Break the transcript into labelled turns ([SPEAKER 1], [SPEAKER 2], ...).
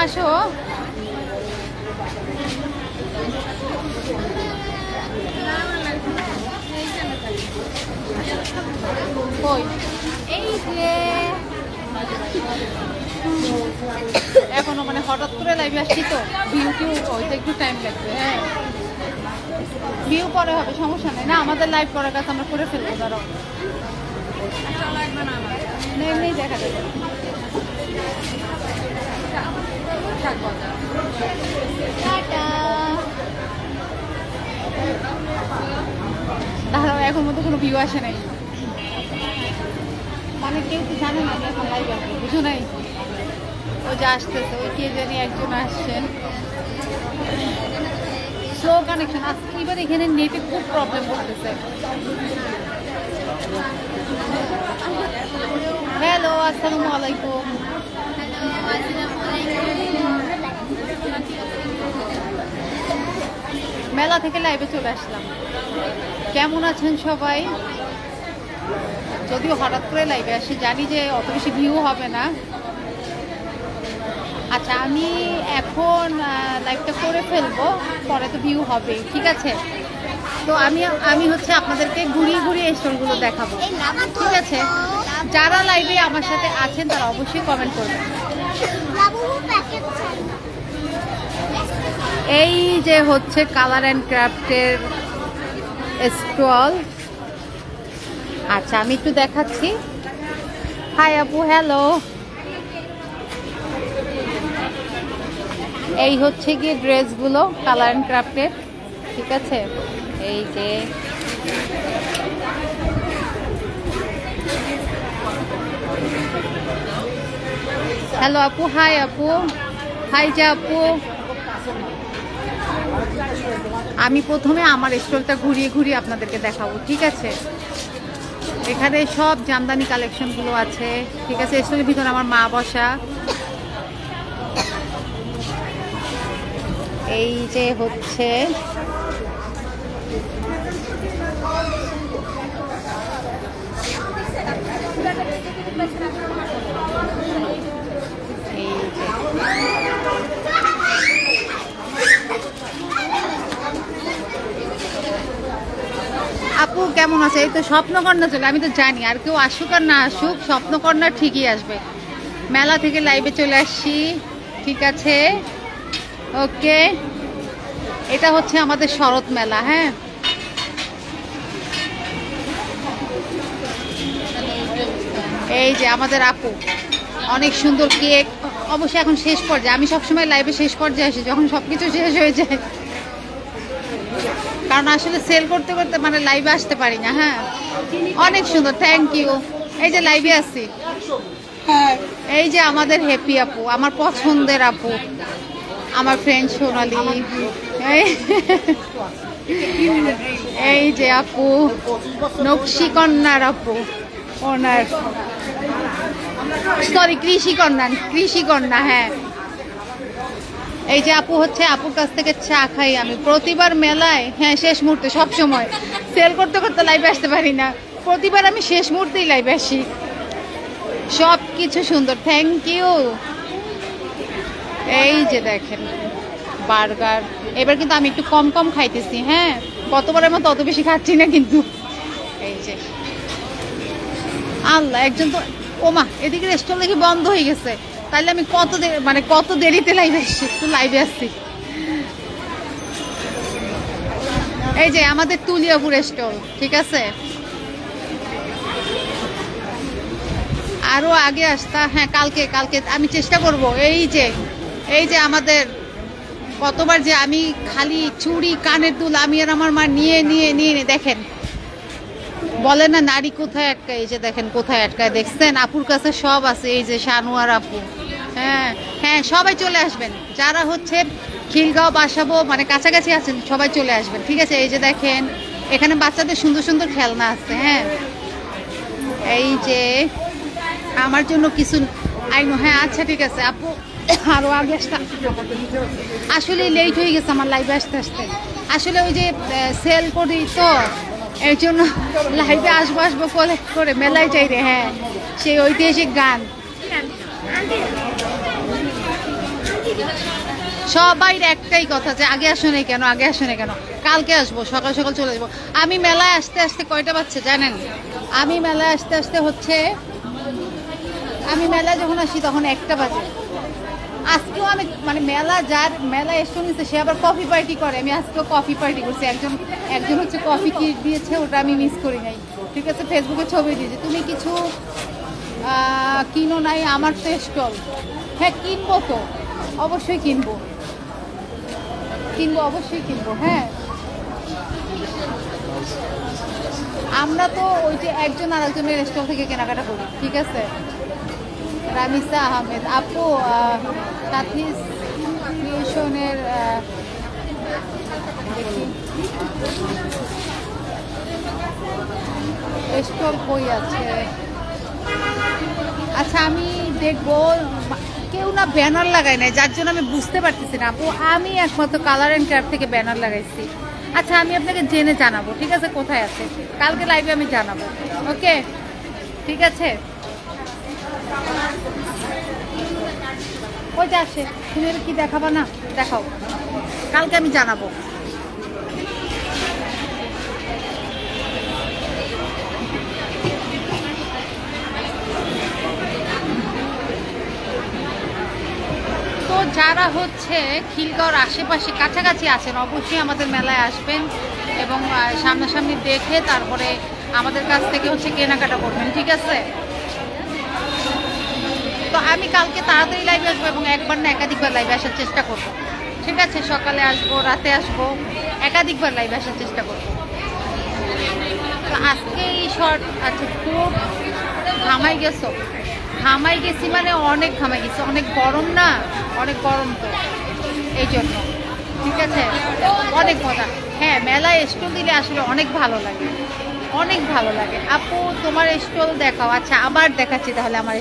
[SPEAKER 1] আসো। কই? এখনও মানে হঠাৎ করে লাইভে আসছি তো। ভিউ টিউ একটু টাইম লাগবে হ্যাঁ। ভিউ পরে হবে, সমস্যা নেই। না, আমাদের লাইভ করার কাছে আমরা করে ফেলব, ধরো। এমনি দেখা এখন মতো কোনো ভিউ আসে নাই। মানে কেউ তো জানে না এখন লাইভ আসব বুঝো নাই? ও যে আসতেছে ওই কে জানি একজন আসছেন। স্লো কানেকশন আজকে এবার এখানে নেটে খুব প্রবলেম করতেছে। হ্যালো আসসালামু আলাইকুম। মেলা থেকে লাইভে চলে আসলাম। কেমন আছেন সবাই? যদিও হঠাৎ করে লাইভে আসি, জানি যে অত বেশি ভিউ হবে না। আচ্ছা আমি এখন লাইভটা করে ফেলব, পরে তো ভিউ হবে, ঠিক আছে? তো আমি আমি হচ্ছে আপনাদেরকে ঘুরিয়ে ঘুরিয়ে স্টোরগুলো দেখাবো, ঠিক আছে? যারা লাইভে আমার সাথে আছেন, তারা অবশ্যই কমেন্ট করবেন। এই যে হচ্ছে কালার অ্যান্ড ক্রাফটের স্টল আচ্ছা আমি একটু দেখাচ্ছি। হাই আপু হ্যালো এই হচ্ছে গিয়ে ড্রেসগুলো কালার অ্যান্ড ক্রাফটের ঠিক আছে? এই যে হ্যালো আপু হাই আপু। হাই যে, আপু। আমি প্রথমে আমার স্টলটা ঘুরিয়ে ঘুরিয়ে আপনাদেরকে দেখাবো, ঠিক আছে? এখানে সব জামদানি কালেকশনগুলো আছে, ঠিক আছে? স্টলের ভিতরে আমার মা বসা। এই যে হচ্ছে আপু কেমন আছে? এই তো স্বপ্নকন্যা চলে, আমি তো জানি, আর কেউ আসুক আর না আসুক, স্বপ্নকন্যা ঠিকই আসবে। মেলা থেকে লাইভে চলে আসছি, ঠিক আছে? ওকে। এটা হচ্ছে আমাদের শরৎ মেলা হ্যাঁ? এই যে আমাদের আপু অনেক সুন্দর কেক। অবশ্যই এখন শেষ পর্যায়ে আমি সবসময় লাইভে শেষ পর্যায়ে আসি যখন সব কিছু শেষ হয়ে যায়। কারণ আসলে সেল করতে করতে মানে লাইভে আসতে পারি না হ্যাঁ? অনেক সুন্দর থ্যাংক ইউ এই যে লাইভে আসছি এই যে আমাদের হ্যাপি আপু আমার পছন্দের আপু। আমার ফ্রেন্ড সোনালি। এই- যে আপু, নকশি কন্যার আপু, ওনার। সরি কৃষি কন্যা কৃষি কন্যা হ্যাঁ। এই যে আপু হচ্ছে, আপুর কাছ থেকে চা খাই আমি। প্রতিবার মেলায় হ্যাঁ শেষ মুহূর্তে সব সময় সেল করতে করতে লাইভে আসতে পারি না। প্রতিবার আমি শেষ মুহূর্তেই লাইভে আসি। সব কিছু সুন্দর। থ্যাংক ইউ এই যে দেখেন, বার্গার। এবার কিন্তু আমি একটু কম কম খাইতেছি হ্যাঁ? কতবারের মতো অত বেশি খাচ্ছি না কিন্তু। এই যে। আল্লাহ, একজন তো ওমা এদিকে রেস্টুরেন্ট দেখি বন্ধ হয়ে গেছে। তাহলে আমি কত মানে কত দেরিতে লাইভে আসছি? একটু লাইভে আসছি। এই যে আমাদের তুলিয়াপুর স্টল ঠিক আছে? আরও আগে আসতা হ্যাঁ কালকে কালকে আমি চেষ্টা করব। এই যে এই যে আমাদের, কতবার যে আমি খালি চুড়ি, কানের দুল আমি আর আমার মা নিয়ে নিয়ে নিয়ে দেখেন। বলে না নারী কোথায় আটকায়? এই যে দেখেন কোথায় আটকায়। দেখছেন? আপুর কাছে সব আছে। এই যে শানুয়ার আপু। হ্যাঁ হ্যাঁ সবাই চলে আসবেন। যারা হচ্ছে খিলগাঁও, বাসাবো মানে কাছাকাছি আছেন, সবাই চলে আসবেন। ঠিক আছে? এই যে দেখেন, এখানে বাচ্চাদের সুন্দর সুন্দর খেলনা আছে। হ্যাঁ। এই যে, আমার জন্য কিছু আইনো হ্যাঁ আচ্ছা ঠিক আছে। আপু আরও আগে আসতে আসলে লেট হয়ে গেছে আমার লাইভে আসতে আসতে। আসলে ওই যে সেল করি তো এই জন্য লাইভে আসব আসব করে করে মেলায় চাই রে হ্যাঁ সেই ঐতিহাসিক গান। সবাই একটাই কথা যে আগে আসো নাই কেন, আগে আসো নাই কেন, কালকে আসব, সকাল সকাল চলে যাব। আমি মেলায় আসতে আসতে কয়টা বাজছে জানেন? আমি মেলায় আসতে আসতে হচ্ছে, আমি মেলায় যখন আসি তখন একটা বাজে। আজকেও আমি মানে মেলা যার, মেলা এসে নিচ্ছে সে আবার কফি পার্টি করে। আমি আজকেও কফি পার্টি করছি। একজন একজন হচ্ছে কফি কি দিয়েছে, ওটা আমি মিস করি নাই। ঠিক আছে ফেসবুকে ছবি দিয়েছে। তুমি কিছু কিনো নাই আমার তো স্টল। হ্যাঁ কিনবো তো। অবশ্যই কিনবো। কিনবো, অবশ্যই কিনবো। হ্যাঁ। আমরা তো ওই যে একজন আর একজনের স্টল থেকে কেনাকাটা করি। ঠিক আছে? রামিসা আহমেদ। আপু সাথিস ক্রিয়েশনের কই আছে। আচ্ছা আমি দেখব। কেউ না ব্যানার লাগাই নাই, যার জন্য আমি বুঝতে পারতেছি না। আপু, আমি একমাত্র কালার অ্যান্ড ক্রাফট থেকে ব্যানার লাগাইছি। আচ্ছা আমি আপনাকে জেনে জানাব, ঠিক আছে? কোথায় আছে? কালকে লাইভে আমি জানাব। ওকে ঠিক আছে? তুমি কি না? দেখাও। কালকে আমি জানাব। তো যারা হচ্ছে খিলগাঁওর আশেপাশে কাছাকাছি আছেন, অবশ্যই আমাদের মেলায় আসবেন এবং সামনাসামনি দেখে তারপরে আমাদের কাছ থেকে হচ্ছে কেনাকাটা করবেন, ঠিক আছে? তো আমি কালকে তাড়াতাড়ি লাইভে আসব এবং একবার না একাধিকবার লাইভে আসার চেষ্টা করব। ঠিক আছে? সকালে আসব, রাতে আসব, একাধিকবার লাইভে আসার চেষ্টা করব। তো আজকে এই শর্ট আচ্ছা খুব ঘামাই গেছো? ঘামাই গেছি মানে অনেক ঘামাই গেছি। অনেক গরম না? অনেক গরম তো। এই জন্য। ঠিক আছে? অনেক মজা। হ্যাঁ মেলায় স্টল দিলে আসলে অনেক ভালো লাগে। অনেক ভালো লাগে। আপু, তোমার স্টল দেখাও। আচ্ছা আবার দেখাচ্ছি তাহলে আমার